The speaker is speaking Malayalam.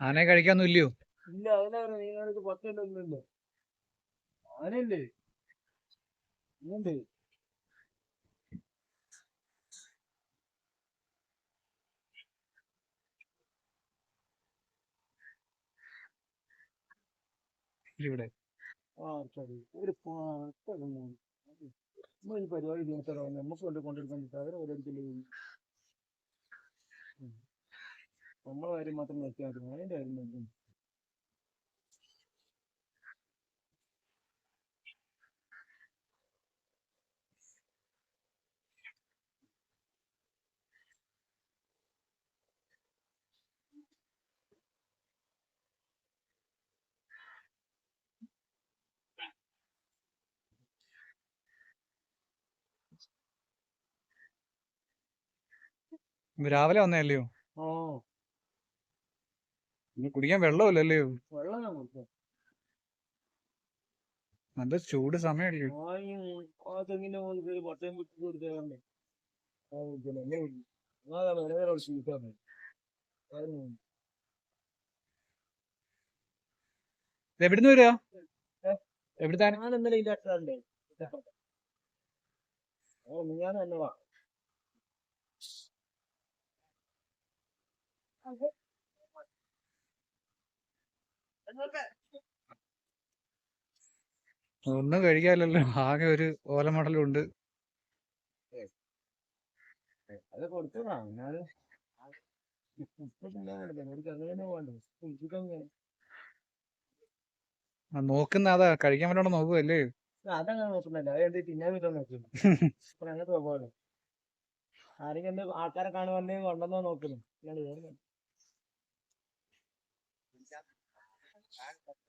ആനയെ കഴിക്കാന്നും ഇല്ലയോ ഇല്ല അതിനാ ഉണ്ട് ഇവിടെ ഒരു പാട്ടം പരിപാടി നമുക്ക് കൊണ്ട് കൊണ്ടിരിക്കാൻ അവരെ ഓരോരുത്തരും നമ്മളെ കാര്യം മാത്രം നോക്കിയാൽ മതി. അതിന്റെ കാര്യം രാവിലെ വന്നതല്ലയോ? ആ ഇന്ന് കുടിക്കാൻ വെള്ളമില്ലല്ലേ? വെള്ളം നല്ല ചൂട് സമയല്ലേ? എവിടുന്ന് വരിക? എവിടുത്തെ ഞാൻ എന്നവാ ഒന്നും കഴിക്കാല്ലോ ആകെ ഒരു അത് വേണ്ട. ആ, നോക്കുന്ന അതാ. കഴിക്കാൻ പറ്റണോ നോക്കുവല്ലേ? അതങ്ങനെ നോക്കുന്നില്ല. തിന്നാൻ പറ്റുമോ നോക്കുന്നു ആരെങ്കിലും ആൾക്കാരെ കാണുവന്നേ കൊണ്ടെന്നോ നോക്കുന്നു impact on